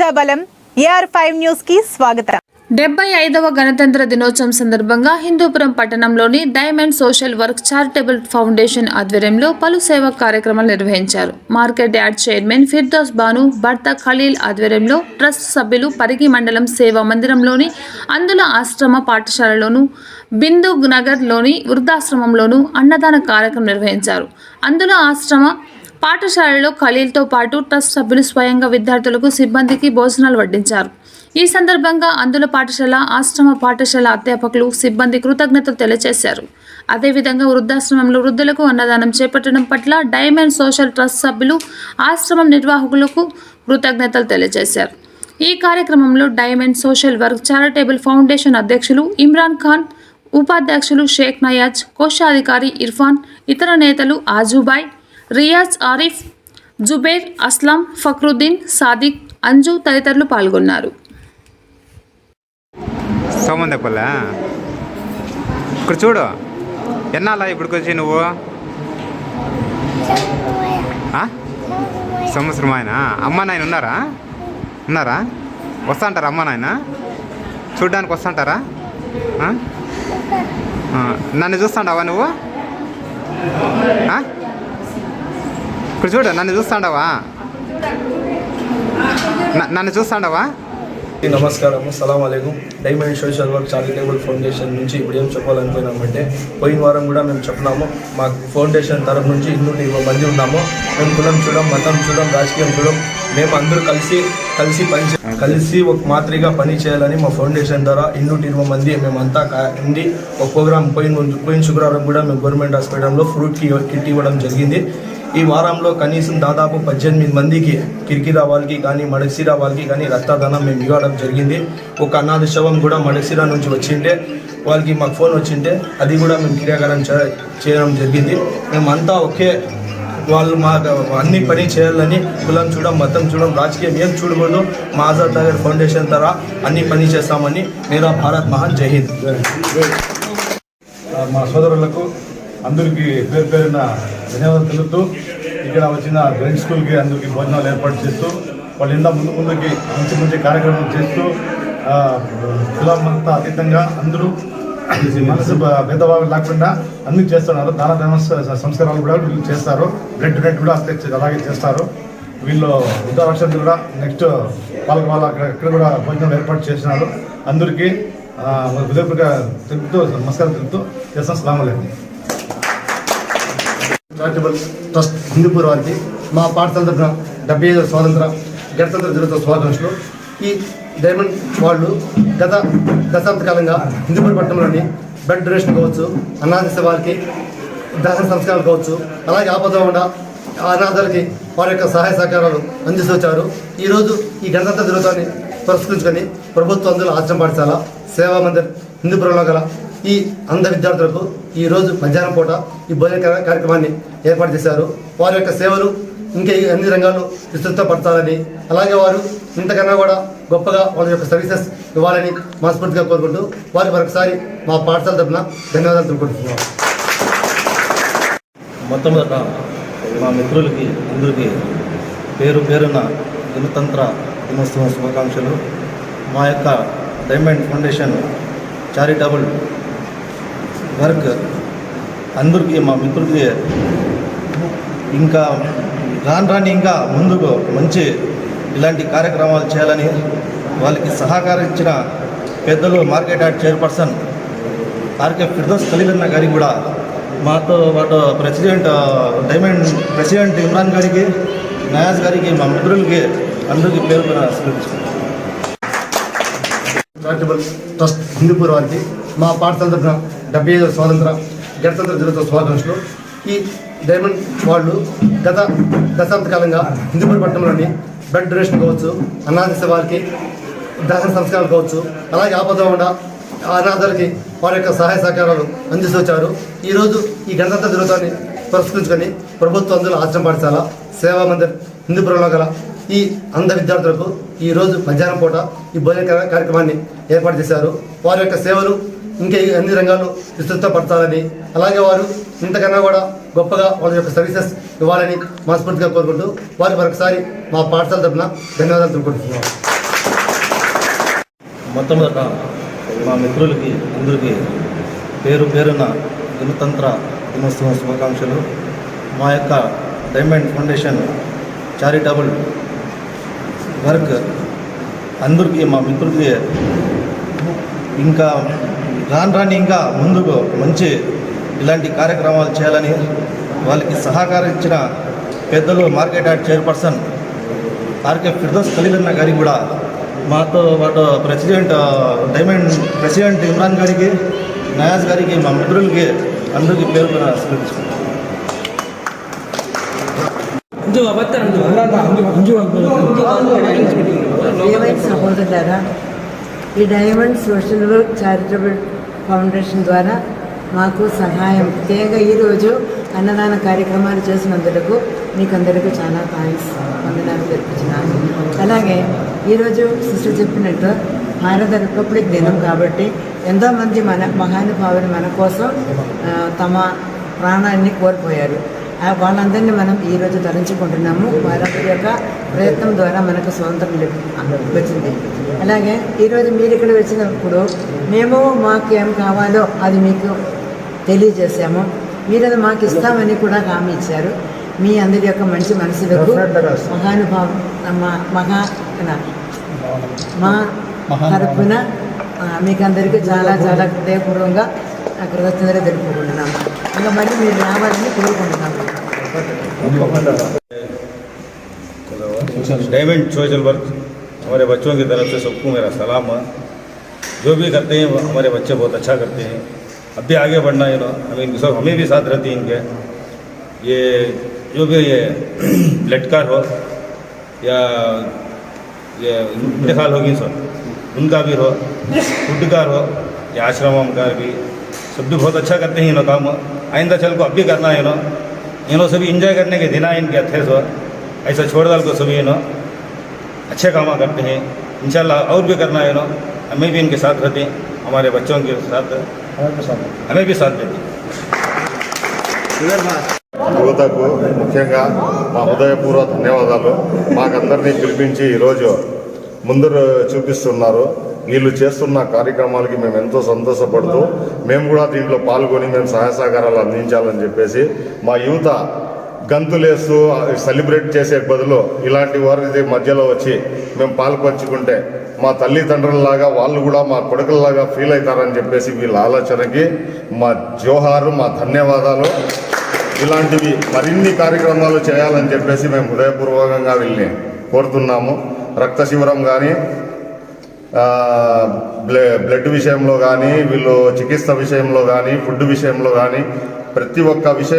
ప్రజాబలం AR five న్యూస్కి స్వాగతం. డెబ్బై ఐదవ గణతంత్ర దినోత్సవం సందర్భంగా హిందూపురం పట్టణంలోని diamond social work charitable foundation ఆధ్వర్యంలో పలు సేవా కార్యక్రమాలు నిర్వహించారు. Market yard chairman Firdous Banu భర్త ఖలీల్ ఆధ్వర్యంలో ట్రస్ట్ సభ్యులు పరిగి మండలం సేవా మందిరంలోని అందుల ఆశ్రమ పాఠశాలలోను బిందు నగర్లోని వృద్ధాశ్రమంలోను అన్నదాన కార్యక్రమం నిర్వహించారు. అందుల ఆశ్రమ పాఠశాలలో ఖలీల్తో పాటు ట్రస్ట్ సభ్యులు స్వయంగా విద్యార్థులకు సిబ్బందికి భోజనాలు వడ్డించారు. ఈ సందర్భంగా అందుల పాఠశాల ఆశ్రమ పాఠశాల అధ్యాపకులు సిబ్బంది కృతజ్ఞతలు తెలియజేశారు. అదేవిధంగా వృద్ధాశ్రమంలో వృద్ధులకు అన్నదానం చేపట్టడం పట్ల డైమండ్ సోషల్ ట్రస్ట్ సభ్యులు ఆశ్రమం నిర్వాహకులకు కృతజ్ఞతలు తెలియజేశారు. ఈ కార్యక్రమంలో diamond social work charitable foundation అధ్యక్షులు ఇమ్రాన్ ఖాన్ ఉపాధ్యక్షులు షేక్ నయాజ్ కోశాధికారి ఇర్ఫాన్ ఇతర నేతలు ఆజుబాయ్ రియాజ్ ఆరిఫ్ జుబేర్ అస్లాం ఫక్రుద్దీన్ సాదిక్ అంజు తదితరులు పాల్గొన్నారు. సోమందపల్ల ఇక్కడ చూడు. ఎన్నాళ్ళ ఇప్పటికి వచ్చి నువ్వు? సంవత్సరం ఆయన అమ్మ నాయన ఉన్నారా? ఉన్నారా? వస్తాంటారా అమ్మ నాయన? చూడ్డానికి వస్తాంటారా? ఆ? నన్ను చూస్తాంటావా నువ్వు? ఇక్కడ చూడు నన్ను చూస్తాండావా? నన్ను చూస్తాండావా? నమస్కారం సలాం అలైకుం. Diamond social work charitable foundation నుంచి ఇప్పుడు ఏం చెప్పాలనుకున్నామంటే పోయిన వారం కూడా మేము చెప్పినాము మా ఫౌండేషన్ తరఫు నుంచి ఇన్నూటి ఇరవై మంది ఉన్నాము మేము కులం చూడం మతం చూడం రాజకీయం చూడం మేము అందరూ కలిసి కలిసి పని కలిసి ఒక మాదిరిగా పని చేయాలని మా ఫౌండేషన్ ద్వారా ఇన్నూటి ఇరవై మంది మేమంతా ఉండి ఒక ప్రోగ్రామ్ పోయిన పోయిన శుక్రవారం కూడా మేము గవర్నమెంట్ హాస్పిటల్లో ఫ్రూట్కి కిట్ ఇవ్వడం జరిగింది. ఈ వారంలో కనీసం దాదాపు పద్దెనిమిది మందికి కిరికిరా వాళ్ళకి కానీ మడసిరా వాళ్ళకి కానీ రక్తదానం మేము ఇవ్వడం జరిగింది. ఒక అనాథ శవం కూడా మడసిరా నుంచి వచ్చింటే వాళ్ళకి మాకు ఫోన్ వచ్చింటే అది కూడా మేము క్రియాకరణ చేయడం జరిగింది. మేమంతా ఒకే వాళ్ళు మాకు అన్ని పని చేయాలని కులం చూడం మతం చూడం రాజకీయం ఏం చూడకూడదు. మా ఆజాద్ నగర్ ఫౌండేషన్ ద్వారా అన్ని పని చేస్తామని మేరా భారత్ మహాన్ జై హింద్. మా సోదరులకు అందరికీ పేరు పేరున ధన్యవాదాలు తెలుపుతూ ఇక్కడ వచ్చిన గ్రైండ్ స్కూల్కి అందరికీ భోజనాలు ఏర్పాటు చేస్తూ వాళ్ళు ఇంకా ముందు ముందుకి మంచి మంచి కార్యక్రమం చేస్తూ ఆ, కులమంతా అతీతంగా అందరూ మనసు భేదభావం లేకుండా అన్ని చేస్తున్నారు. దాన ధర్మ సంస్కారాలు కూడా వీళ్ళు చేస్తారు. బ్లడ్ డొనేట్ కూడా అంతే అలాగే చేస్తారు. వీళ్ళు వృద్ధారక్షణ కూడా నెక్స్ట్ వాళ్ళకి వాళ్ళు అక్కడ ఇక్కడ కూడా భోజనం ఏర్పాటు చేసినారు. అందరికీ ఆ, హృదయపూర్వక తెలుపుతూ నమస్కారం తెలుపుతూ చేస్తాం. సలాం అలైకుం. చారిటబుల్ ట్రస్ట్ హిందూపూర్ వారికి మా పాఠశాల తరఫున డెబ్బై ఐదు స్వాతంత్ర గణతంత్ర దినోత్సవ శుభాకాంక్షలు ఈ డైమండ్ వాళ్ళు గత దశాబ్ద కాలంగా హిందూపూర్ పట్టణంలోని బ్లడ్ డొనేషన్ కావచ్చు అనాథ వారికి దహన సంస్కారాలు కావచ్చు అలాగే ఆపదకుండా ఉండ వారి యొక్క సహాయ సహకారాలు అందిస్తూ వచ్చారు. ఈరోజు ఈ గణతంత్ర దినోత్సవాన్ని పురస్కరించుకొని ప్రభుత్వ అందులో ఆశ్రమ పాఠశాల సేవా మందిర్ హిందూపురంలో గల ఈ అంధ విద్యార్థులకు ఈ రోజు మధ్యాహ్నం పూట ఈ భోజన కార్యక్రమాన్ని ఏర్పాటు చేశారు. వారి యొక్క సేవలు ఇంకా అన్ని రంగాల్లో విస్తృతపరచాలని అలాగే వారు ఇంతకన్నా కూడా గొప్పగా వాళ్ళ యొక్క సర్వీసెస్ ఇవ్వాలని మనస్ఫూర్తిగా కోరుకుంటూ వారికి మరొకసారి మా పాఠశాల తరఫున ధన్యవాదాలు తెలుపుకుంటున్నాం. మొట్టమొదట మా మిత్రులకి అందరికీ పేరు పేరున గణతంత్ర దినోత్సవం శుభాకాంక్షలు. మా యొక్క డైమండ్ ఫౌండేషన్ చారిటబుల్ వర్క్ అందరికీ మా మిత్రులకి ఇంకా రాను రాని ఇంకా ముందుకు మంచి ఇలాంటి కార్యక్రమాలు చేయాలని వాళ్ళకి సహకరించిన పెద్దలు market yard chairperson RK Firdous ఖలీలన్న గారికి కూడా మాతో పాటు ప్రెసిడెంట్ డైమండ్ ప్రెసిడెంట్ ఇమ్రాన్ గారికి నయాజ్ గారికి మా మిత్రులకి అందరికీ పేరు పేరు స్వీకరిస్తున్నాం చారిటబుల్ ట్రస్ట్ హిందూపూర్ వారికి మా పాఠశాల తరఫున డెబ్బై ఐదవ స్వాతంత్ర గణతంత్ర దినోత్సవ శుభాకాంక్షలు ఈ డైమండ్ వాళ్ళు గత దశాబ్ద కాలంగా హిందూపూరి పట్టణంలోని బ్లడ్ డొనేషన్ కావచ్చు అనాథ వారికి దహన సంస్కారాలు కావచ్చు అలాగే ఆపద అనాథాలకి వారి యొక్క సహాయ సహకారాలు అందిస్తూ వచ్చారు. ఈరోజు ఈ గణతంత్ర దినోత్సవాన్ని పురస్కరించుకొని ప్రభుత్వ అందులో ఆశ్రమ పాఠశాల సేవా మందిర్ హిందూపురంలో గల ఈ అంధ విద్యార్థులకు ఈరోజు మధ్యాహ్నం పూట ఈ భోజన కార్యక్రమాన్ని ఏర్పాటు చేశారు. వారి యొక్క సేవలు ఇంకా అన్ని రంగాల్లో విస్తృతపడతారని అలాగే వారు ఇంతకన్నా కూడా గొప్పగా వాళ్ళ యొక్క సర్వీసెస్ ఇవ్వాలని మనస్ఫూర్తిగా కోరుకుంటూ వారి మరొకసారి మా పాఠశాల తరఫున ధన్యవాదాలు తెలుపుకుంటున్నాం. మొట్టమొదట మా మిత్రులకి అందరికీ పేరు పేరున గణతంత్ర దినోత్సవం శుభాకాంక్షలు. మా యొక్క డైమండ్ ఫౌండేషన్ చారిటబుల్ వర్క్ అందరికీ మా మిత్రులకి ఇంకా రాను రాని ఇంకా ముందుకు మంచి ఇలాంటి కార్యక్రమాలు చేయాలని వాళ్ళకి సహకరించిన పెద్దలు market yard chairperson RK Firdous ఖలీలన్న గారికి కూడా మాతో పాటు ప్రెసిడెంట్ డైమండ్ ప్రెసిడెంట్ ఇమ్రాన్ గారికి నయాజ్ గారికి మా మిత్రులకి అందరికీ పేరు స్వీకరించుకుంటాం ఈ diamond social work charitable foundation ద్వారా మాకు సహాయం. ముఖ్యంగా ఈరోజు అన్నదాన కార్యక్రమాలు చేసినందుకు మీకు అందరికీ చాలా థ్యాంక్స్ వందనాలు తెలుపుతున్నాను. అలాగే ఈరోజు సిస్టర్ చెప్పినట్టు భారత రిపబ్లిక్ దినం కాబట్టి ఎంతోమంది మన మహానుభావులు మన కోసం తమ ప్రాణాన్ని కోల్పోయారు. వాళ్ళందరినీ మనం ఈరోజు తలంచుకుంటున్నాము. భారత యొక్క ప్రయత్నం ద్వారా మనకు స్వతంత్రం లభి- వచ్చింది. అలాగే ఈరోజు మీరు ఇక్కడ వచ్చినప్పుడు మేము మాకు ఏం కావాలో అది మీకు తెలియజేశాము. మీరు అది మాకు ఇస్తామని కూడా హామీ ఇచ్చారు. మీ అందరి యొక్క మంచి మనసులకు మహానుభావం మా మహా మా తరపున మీకు అందరికీ చాలా చాలా హృదయపూర్వకంగా ఆ, కృతజ్ఞతలు తెలుపుకుంటున్నాము. ఇంకా మళ్ళీ మీరు రావాలని కోరుకుంటున్నాము. डायमंड सोशल वर्क हमारे बच्चों की तरफ़ से सबको मेरा सलाम है। जो भी करते हैं हमारे बच्चे बहुत अच्छा करते हैं। अब भी आगे बढ़ना है ना हमें सब हमें भी साथ रहती हैं इनके। ये, जो भी ये ब्लड कार हो, या ये इंतकाल होगी सर उनका भी हो फ़ूड कार हो, या आश्रम कार भी, सब भी बहुत अच्छा करते हैं इन्हों काम। आइंदा चल को अब भी करना है इन्हों इन्हों सभी इंजॉय करने के दिन आए, इनके थे सो। ऐसा छोड़ डाल को सभी इन्हों अच्छे काम करते हैं इंशाल्लाह और भी करना है इन्हों हमें भी इनके साथ रहते हैं हमारे बच्चों के साथ हमें भी साथ देते हैं యువతకు ముఖ్యంగా మా హృదయపూర్వక ధన్యవాదాలు మాకందరినీ పిలిపించి ఈరోజు ముందు చూపిస్తున్నారు వీళ్ళు చేస్తున్న కార్యక్రమాలకి మేము ఎంతో సంతోషపడుతూ మేము కూడా దీంట్లో పాల్గొని మేము సహాయ సహకారాలు అందించాలని చెప్పేసి మా యువత గంతులేస్తూ సెలబ్రేట్ చేసే బదులు ఇలాంటి వారి మధ్యలో వచ్చి మేము పాల్పంచుకుంటే మా తల్లిదండ్రులలాగా వాళ్ళు కూడా మా కొడుకులలాగా ఫీల్ అవుతారని చెప్పేసి వీళ్ళ ఆలోచనకి మా జోహారు మా ధన్యవాదాలు. ఇలాంటివి మరిన్ని కార్యక్రమాలు చేయాలని చెప్పేసి మేము హృదయపూర్వకంగా వీళ్ళని కోరుతున్నాము. రక్త శిబిరం కానీ బ్లడ్ విషయంలో కానీ వీళ్ళు చికిత్స విషయంలో కానీ ఫుడ్ విషయంలో కానీ ప్రతి ఒక్క విషయం